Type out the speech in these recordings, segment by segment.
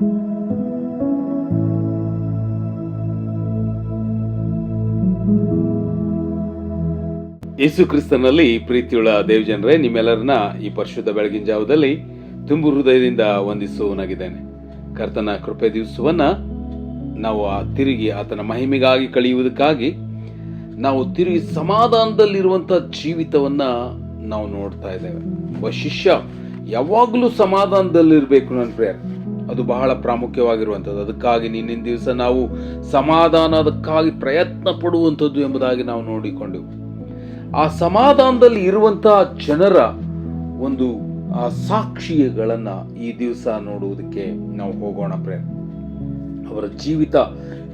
ಯೇಸು ಕ್ರಿಸ್ತನಲ್ಲಿ ಪ್ರೀತಿಯುಳ್ಳ ದೇವಜನರೇ, ನಿಮ್ಮೆಲ್ಲರನ್ನ ಈ ಪರಿಶುದ್ಧ ಬೆಳಗಿನ ಜಾವದಲ್ಲಿ ತುಂಬು ಹೃದಯದಿಂದ ವಂದಿಸುವನಾಗಿದ್ದೇನೆ ಕರ್ತನ ಕೃಪೆ ದಿವಸವನ್ನ ನಾವು ಆ ತಿರುಗಿ ಆತನ ಮಹಿಮೆಗಾಗಿ ಕಳೆಯುವುದಕ್ಕಾಗಿ ನಾವು ತಿರುಗಿ ಸಮಾಧಾನದಲ್ಲಿರುವಂಥ ಜೀವಿತವನ್ನ ನಾವು ನೋಡ್ತಾ ಇದ್ದೇವೆ. ಒಬ್ಬ ಶಿಷ್ಯ, ಯಾವಾಗಲೂ ಸಮಾಧಾನದಲ್ಲಿರಬೇಕು ನನ್ನ ಪ್ರೇಯರ್. ಅದು ಬಹಳ ಪ್ರಾಮುಖ್ಯವಾಗಿರುವಂಥದ್ದು. ಅದಕ್ಕಾಗಿ ನಿನ್ನಿನ ದಿವಸ ನಾವು ಸಮಾಧಾನದಕ್ಕಾಗಿ ಪ್ರಯತ್ನ ಪಡುವಂಥದ್ದು ಎಂಬುದಾಗಿ ನಾವು ನೋಡಿಕೊಂಡೆವು. ಆ ಸಮಾಧಾನದಲ್ಲಿ ಇರುವಂತಹ ಜನರ ಒಂದು, ಆ ಸಾಕ್ಷಿಗಳನ್ನು ಈ ದಿವಸ ನೋಡುವುದಕ್ಕೆ ನಾವು ಹೋಗೋಣ ಪ್ರೇಮ. ಅವರ ಜೀವಿತ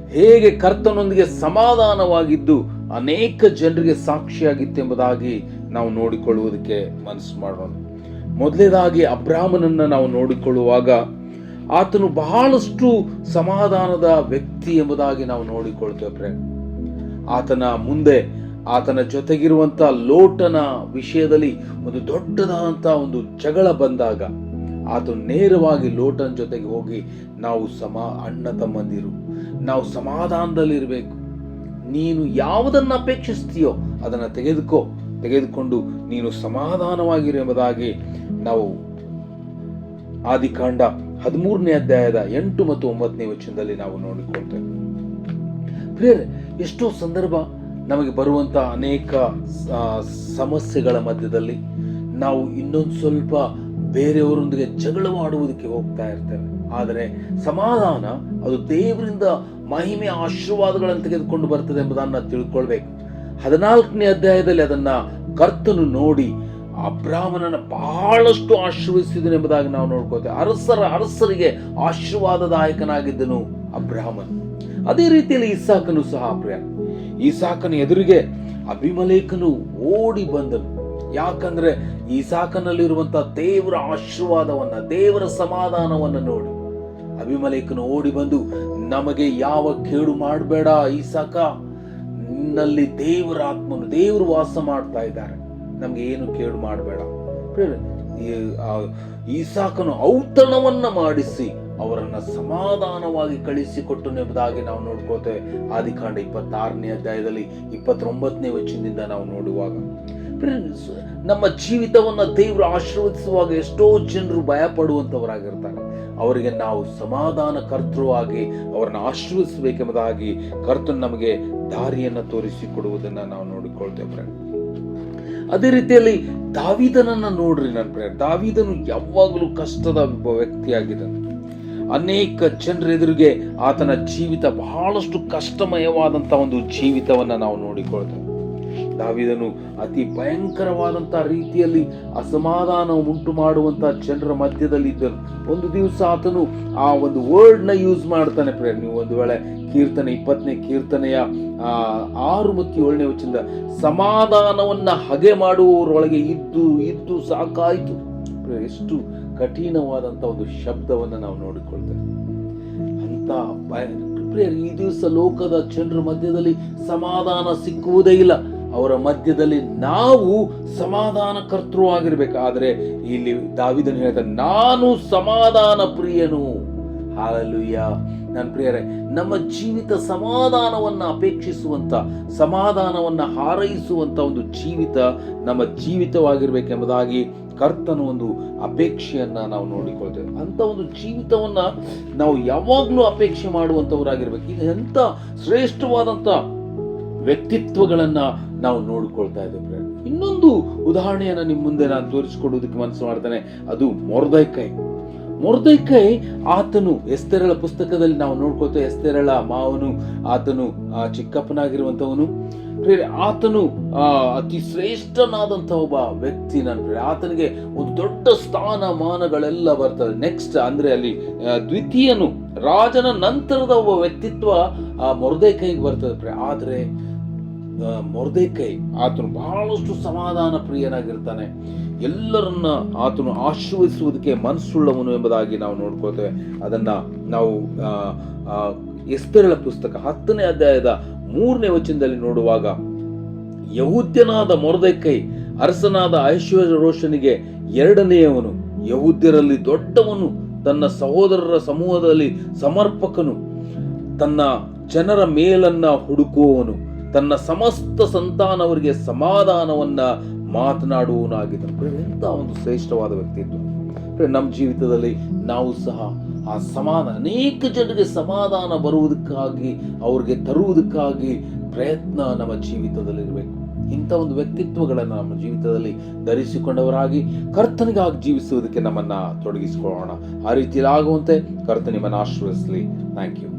ಹೇಗೆ ಕರ್ತನೊಂದಿಗೆ ಸಮಾಧಾನವಾಗಿದ್ದು ಅನೇಕ ಜನರಿಗೆ ಸಾಕ್ಷಿಯಾಗಿತ್ತು ಎಂಬುದಾಗಿ ನಾವು ನೋಡಿಕೊಳ್ಳುವುದಕ್ಕೆ ಮನಸ್ಸು ಮಾಡೋಣ. ಮೊದಲನೇದಾಗಿ ಅಬ್ರಾಹ್ಮನನ್ನು ನಾವು ನೋಡಿಕೊಳ್ಳುವಾಗ ಆತನು ಬಹಳಷ್ಟು ಸಮಾಧಾನದ ವ್ಯಕ್ತಿ ಎಂಬುದಾಗಿ ನಾವು ನೋಡಿಕೊಳ್ತೇವೆ ಆತನ ಮುಂದೆ, ಆತನ ಜೊತೆಗಿರುವಂತ ಲೋಟನ ವಿಷಯದಲ್ಲಿ ಒಂದು ದೊಡ್ಡದಾದಂತ ಒಂದು ಜಗಳ ಬಂದಾಗ ಆತನು ನೇರವಾಗಿ ಲೋಟನ ಜೊತೆಗೆ ಹೋಗಿ, ನಾವು ಸಮ, ಅಣ್ಣ ತಮ್ಮಂದಿರು, ನಾವು ಸಮಾಧಾನದಲ್ಲಿರಬೇಕು. ನೀನು ಯಾವುದನ್ನ ಅಪೇಕ್ಷಿಸ್ತೀಯೋ ಅದನ್ನು ತೆಗೆದುಕೋ, ತೆಗೆದುಕೊಂಡು ನೀನು ಸಮಾಧಾನವಾಗಿರು ಎಂಬುದಾಗಿ ನಾವು ಆದಿಕಾಂಡ ಹದಿಮೂರನೇ ಅಧ್ಯಾಯದ ಎಂಟು ಮತ್ತು ಒಂಬತ್ತನೇ ವಚನದಲ್ಲಿ ನಾವು ನೋಡಿಕೊಳ್ತೇವೆ. ಪ್ರಿಯರ್, ಎಷ್ಟೋ ಸಂದರ್ಭ ನಮಗೆ ಬರುವಂತ ಅನೇಕ ಸಮಸ್ಯೆಗಳ ಮಧ್ಯದಲ್ಲಿ ನಾವು ಇನ್ನೊಂದು ಸ್ವಲ್ಪ ಬೇರೆಯವರೊಂದಿಗೆ ಜಗಳವಾಡುವುದಕ್ಕೆ ಹೋಗ್ತಾ ಇರ್ತೇವೆ. ಆದರೆ ಸಮಾಧಾನ ಅದು ದೇವರಿಂದ ಮಹಿಮೆ ಆಶೀರ್ವಾದಗಳನ್ನು ತೆಗೆದುಕೊಂಡು ಬರ್ತದೆ ಎಂಬುದನ್ನು ತಿಳ್ಕೊಳ್ಬೇಕು. ಹದಿನಾಲ್ಕನೇ ಅಧ್ಯಾಯದಲ್ಲಿ ಅದನ್ನ ಕರ್ತನು ನೋಡಿ ಅಬ್ರಾಹ್ಮಣನ ಬಹಳಷ್ಟು ಆಶೀರ್ವದಿಸಿದನು ಎಂಬುದಾಗಿ ನಾವು ನೋಡ್ಕೋತೇವೆ ಅರಸರ, ಅರಸರಿಗೆ ಆಶೀರ್ವಾದದಾಯಕನಾಗಿದ್ದನು ಅಬ್ರಾಹ್ಮನ್. ಅದೇ ರೀತಿಯಲ್ಲಿ ಇಸಾಕನು ಸಹ ಪ್ರಿಯ. ಇಸಾಕನ ಎದುರಿಗೆ ಅಭಿಮಲೇಖನು ಓಡಿ ಬಂದನು. ಯಾಕಂದ್ರೆ ಇಸಾಕನಲ್ಲಿರುವಂತಹ ದೇವರ ಆಶೀರ್ವಾದವನ್ನ, ದೇವರ ಸಮಾಧಾನವನ್ನ ನೋಡಿ ಅಭಿಮಲೇಖನು ಓಡಿ ಬಂದು, ನಮಗೆ ಯಾವ ಕೇಡು ಮಾಡಬೇಡ ಈಸಾಕ ನಿನ್ನಲ್ಲಿ ದೇವರ ಆತ್ಮನು ದೇವರು ವಾಸ ಮಾಡ್ತಾ ಇದ್ದಾರೆ. ನಮ್ಗೆ ಏನು ಕೇಡು ಮಾಡಬೇಡ. ಈ ಸಾಕನು ಔತಣವನ್ನ ಮಾಡಿಸಿ ಅವರನ್ನ ಸಮಾಧಾನವಾಗಿ ಕಳಿಸಿಕೊಟ್ಟು ಎಂಬುದಾಗಿ ನಾವು ನೋಡ್ಕೋತೇವೆ ಆದಿಕಾಂಡ ಇಪ್ಪತ್ತಾರನೇ ಅಧ್ಯಾಯದಲ್ಲಿ ಇಪ್ಪತ್ತೊಂಬತ್ತನೇ ವಚನದಿಂದ ನಾವು ನೋಡುವಾಗ. ನಮ್ಮ ಜೀವಿತವನ್ನ ದೇವರು ಆಶೀರ್ವದಿಸುವಾಗ ಎಷ್ಟೋ ಜನರು ಭಯಪಡುವಂಥವರಾಗಿರ್ತಾರೆ ಅವರಿಗೆ ನಾವು ಸಮಾಧಾನ ಕರ್ತೃವಾಗಿ ಅವರನ್ನು ಆಶೀರ್ವದಿಸಬೇಕೆಂಬುದಾಗಿ ಕರ್ತನು ನಮಗೆ ದಾರಿಯನ್ನ ತೋರಿಸಿಕೊಡುವುದನ್ನ ನಾವು ನೋಡಿಕೊಳ್ತೇವೆ friend. ಅದೇ ರೀತಿಯಲ್ಲಿ ದಾವಿದನನ್ನ ನೋಡ್ರಿ ನನ್ನ ಪ್ರಿಯ ದಾವಿದನು ಯಾವಾಗಲೂ ಕಷ್ಟದ ಒಬ್ಬ ವ್ಯಕ್ತಿಯಾಗಿದ್ದಾನೆ. ಅನೇಕ ಜನರ ಎದುರಿಗೆ ಆತನ ಜೀವಿತ ಬಹಳಷ್ಟು ಕಷ್ಟಮಯವಾದಂಥ ಒಂದು ಜೀವಿತವನ್ನ ನಾವು ನೋಡಿಕೊಳ್ತೇವೆ. ದಾವಿದನು ಅತಿ ಭಯಂಕರವಾದಂತ ರೀತಿಯಲ್ಲಿ ಅಸಮಾಧಾನ ಉಂಟು ಮಾಡುವಂತ ಜನರ ಮಧ್ಯದಲ್ಲಿ ಇದ್ದನು ಒಂದು ದಿವಸ ಆತನು ಆ ಒಂದು ವರ್ಡ್ನ ಯೂಸ್ ಮಾಡ್ತಾನೆ ಪ್ರೇರ್ ನೀವು ಒಂದು ವೇಳೆ ಕೀರ್ತನೆ ಇಪ್ಪತ್ತನೇ ಕೀರ್ತನೆಯ ಆರು ಮತ್ತು ಏಳನೇ ವಚನದ ಸಮಾಧಾನವನ್ನ ಹಗೆ ಮಾಡುವವರೊಳಗೆ ಇದ್ದು ಇದ್ದು ಸಾಕಾಯಿತು. ಎಷ್ಟು ಕಠಿಣವಾದಂತ ಒಂದು ಶಬ್ದವನ್ನ ನಾವು ನೋಡಿಕೊಳ್ತೇವೆ. ಅಂತ ಭಯ- ಈ ದಿವಸ ಲೋಕದ ಜನರ ಮಧ್ಯದಲ್ಲಿ ಸಮಾಧಾನ ಸಿಕ್ಕುವುದೇ ಇಲ್ಲ. ಅವರ ಮಧ್ಯದಲ್ಲಿ ನಾವು ಸಮಾಧಾನ ಕರ್ತೃ ಆಗಿರ್ಬೇಕು ಆದ್ರೆ ಇಲ್ಲಿ ದಾವಿದನು ಹೇಳ್ತಾನೆ ನಾನು ಸಮಾಧಾನ ಪ್ರಿಯನು. ಹಾಲಲುಯ್ಯ. ನನ್ನ ಪ್ರಿಯರೇ, ನಮ್ಮ ಜೀವಿತ ಸಮಾಧಾನವನ್ನ ಅಪೇಕ್ಷಿಸುವಂತ, ಸಮಾಧಾನವನ್ನ ಹಾರೈಸುವಂಥ ಒಂದು ಜೀವಿತ ನಮ್ಮ ಜೀವಿತವಾಗಿರ್ಬೇಕೆಂಬುದಾಗಿ ಕರ್ತನ ಒಂದು ಅಪೇಕ್ಷೆಯನ್ನು ನಾವು ನೋಡಿಕೊಳ್ತೇವೆ. ಅಂತ ಒಂದು ಜೀವಿತವನ್ನ ನಾವು ಯಾವಾಗಲೂ ಅಪೇಕ್ಷೆ ಮಾಡುವಂಥವರಾಗಿರ್ಬೇಕು ಇದು ಎಂಥ ಶ್ರೇಷ್ಠವಾದಂತ ವ್ಯಕ್ತಿತ್ವಗಳನ್ನ ನಾವು ನೋಡ್ಕೊಳ್ತಾ ಇದ್ದೇವೆ. ಇನ್ನೊಂದು ಉದಾಹರಣೆಯನ್ನು ನಿಮ್ಮ ಮುಂದೆ ನಾನು ತೋರಿಸಿಕೊಡುವುದಕ್ಕೆ ಮನಸ್ಸು ಮಾಡ್ತಾನೆ. ಅದು ಮೊರ್ದೈಕೈ. ಮೊರ್ದೈಕೈ ಆತನು ಎಸ್ತೆರಳ ಪುಸ್ತಕದಲ್ಲಿ ನಾವು ನೋಡ್ಕೊಳ್ತೇವೆ. ಎಸ್ತೆರಳ ಮಾವನು ಆತನು ಆ, ಚಿಕ್ಕಪ್ಪನಾಗಿರುವಂತವನು ಪ್ರಿಯರೇ, ಆತನು ಅತಿ ಶ್ರೇಷ್ಠನಾದಂತ ಒಬ್ಬ ವ್ಯಕ್ತಿ ನಾನು. ಆತನಿಗೆ ಒಂದು ದೊಡ್ಡ ಸ್ಥಾನಮಾನಗಳೆಲ್ಲ ಬರ್ತದೆ ನೆಕ್ಸ್ಟ್ ಅಂದ್ರೆ ಅಲ್ಲಿ ದ್ವಿತೀಯನು ರಾಜನ ನಂತರದ ಒಬ್ಬ ವ್ಯಕ್ತಿತ್ವ ಆ ಮೊರ್ದೈಕೈಗೆ ಬರ್ತದೆ ಆದರೆ ಮೊರ್ದೆಕೈ. ಆತನು ಬಹಳಷ್ಟು ಸಮಾಧಾನ ಪ್ರಿಯನಾಗಿರ್ತಾನೆ. ಎಲ್ಲರನ್ನ ಆತನು ಆಶೀರ್ವದಿಸುವುದಕ್ಕೆ ಮನಸ್ಸುಳ್ಳವನು ಎಂಬುದಾಗಿ ನಾವು ನೋಡ್ಕೋತೇವೆ ಅದನ್ನ ನಾವು ಆ, ಪುಸ್ತಕ ಹತ್ತನೇ ಅಧ್ಯಾಯದ ಮೂರನೇ ವಚನದಲ್ಲಿ ನೋಡುವಾಗ ಯಹೂದ್ಯನಾದ ಮೊರ್ದೆಕೈ ಅರಸನಾದ ಐಶ್ವರ್ಯ ರೋಷನಿಗೆ ಎರಡನೆಯವನು. ಯಹೂದ್ಯರಲ್ಲಿ ದೊಡ್ಡವನು ತನ್ನ ಸಹೋದರರ ಸಮೂಹದಲ್ಲಿ ಸಮರ್ಪಕನು. ತನ್ನ ಜನರ ಮೇಲನ್ನ ಹುಡುಕುವವನು. ತನ್ನ ಸಮಸ್ತ ಸಂತಾನವರಿಗೆ ಸಮಾಧಾನವನ್ನ ಮಾತನಾಡುವವನಾಗಿದ್ದನು. ಪ್ರಿಯರೇ, ಎಂತ ಒಂದು ಶ್ರೇಷ್ಠವಾದ ವ್ಯಕ್ತಿತ್ವ. ನಮ್ಮ ಜೀವಿತದಲ್ಲಿ ನಾವು ಸಹ ಆ ಸಮಾಧಾನ ಅನೇಕ ಜನರಿಗೆ ಸಮಾಧಾನ ಬರುವುದಕ್ಕಾಗಿ ಅವ್ರಿಗೆ ತರುವುದಕ್ಕಾಗಿ ಪ್ರಯತ್ನ ನಮ್ಮ ಜೀವಿತದಲ್ಲಿ ಇರಬೇಕು ಇಂಥ ಒಂದು ವ್ಯಕ್ತಿತ್ವಗಳನ್ನು ನಮ್ಮ ಜೀವಿತದಲ್ಲಿ ಧರಿಸಿಕೊಂಡವರಾಗಿ ಕರ್ತನಿಗಾಗಿ ಜೀವಿಸುವುದಕ್ಕೆ ನಮ್ಮನ್ನ ತೊಡಗಿಸಿಕೊಳ್ಳೋಣ. ಆ ರೀತಿಯಲ್ಲಿ ಆಗುವಂತೆ ಕರ್ತ ನಿಮ್ಮನ್ನು ಆಶೀರ್ವದಿಸಲಿ. Thank you